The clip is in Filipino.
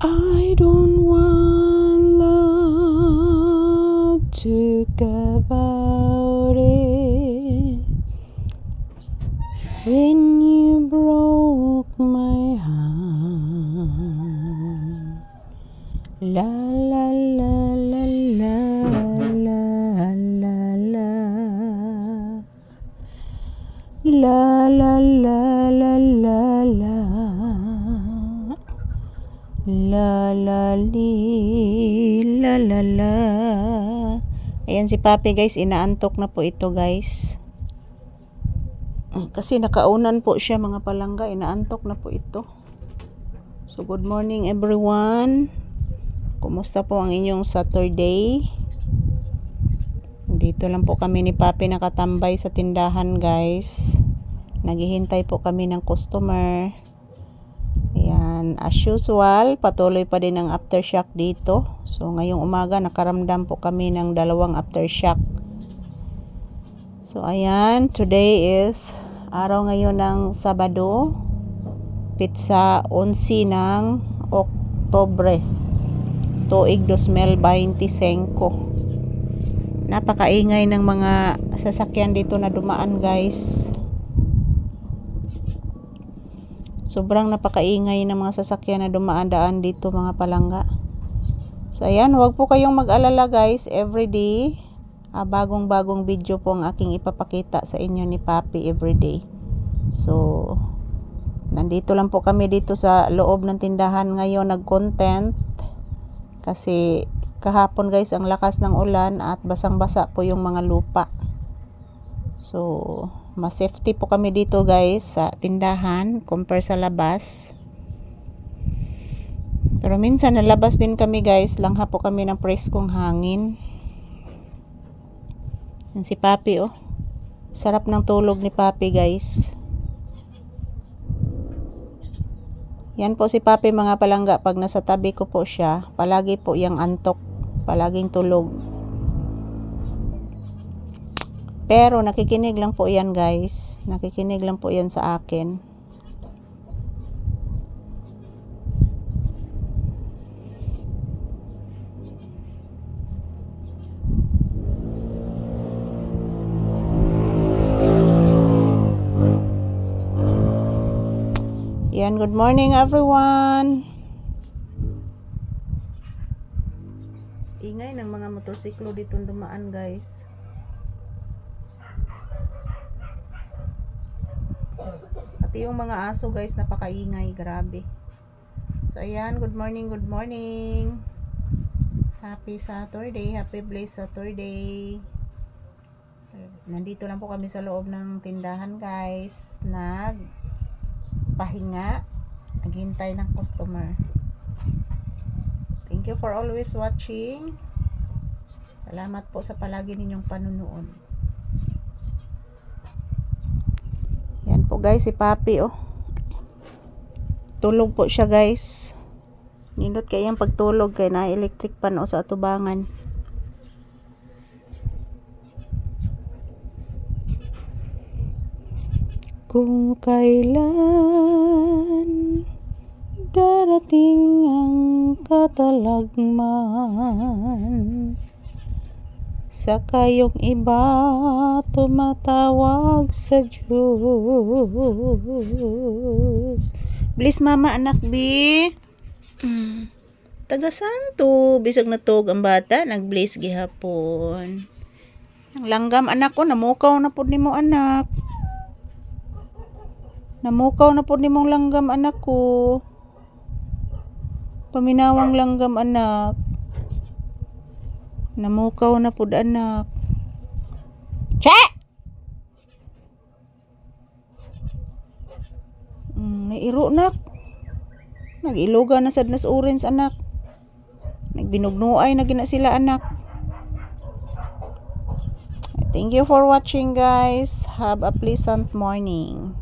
I don't want love to about it. When you broke my heart. La la la la la la la la. La la la la La la li la la la. Ayan si Papi guys, inaantok na po ito guys. Ah, Kasi nakaunan po siya mga palangga, inaantok na po ito. So good morning everyone. Kumusta po ang inyong Saturday? Dito lang po kami ni Papi nakatambay sa tindahan guys. Naghihintay po kami ng customer. Ayan, as usual, patuloy pa din ang aftershock dito. So ngayong umaga nakaramdam po kami ng dalawang aftershock. So ayan, today is araw ngayon ng Sabado. Pizza 11 ng Oktobre. Tuig 2025. Napakaingay ng mga sasakyan dito na dumaan guys. Sobrang napakaingay ng mga sasakyan na dumaan-daan dito mga palangga. So ayan, huwag po kayong mag-alala guys. Everyday, ah, bagong-bagong video po ang aking ipapakita sa inyo ni Papi everyday. So, nandito lang po kami dito sa loob ng tindahan ngayon nag-content. Kasi kahapon guys, ang lakas ng ulan at basang-basa po yung mga lupa. So, mas safety po kami dito guys sa tindahan compare sa labas. Pero minsan nalabas din kami guys, langha po kami ng preskong hangin. Yan si Papi oh. Sarap ng tulog ni Papi guys. Yan po si Papi mga palangga pag nasa tabi ko po siya, palagi po yang antok, palaging tulog. Pero nakikinig lang po yan guys. Nakikinig lang po yan sa akin. Yan, good morning everyone. Ingay ng mga motorsiklo dito dumaan guys. Pati yung mga aso guys, napakaingay, grabe. So ayan, good morning, good morning. Happy Saturday, happy blessed Saturday. Nandito lang po kami sa loob ng tindahan guys. Nag pahinga. Naghintay ng customer. Thank you for always watching. Salamat po sa palagi ninyong panunood. Yan po guys, si Papi oh. Tulog po siya guys. Nindot kayang pagtulog kay na electric pan o sa atubangan. Kung kailan darating ang katalagman sa kayong iba tumatawag sa Diyos. Please mama anak bi. Mm. Taga santo, bisag na tog ang bata, nag-bless gihapon. Ang langgam anak ko, namukaw na pud nimo anak. Namukaw na pud nimong langgam anak ko. Paminawang langgam anak. Namukaw na pud anak. Che! Mm, nairo nak. Nagiluga na sad nas orange anak. Nagbinugnuay na gina sila anak. Thank you for watching guys. Have a pleasant morning.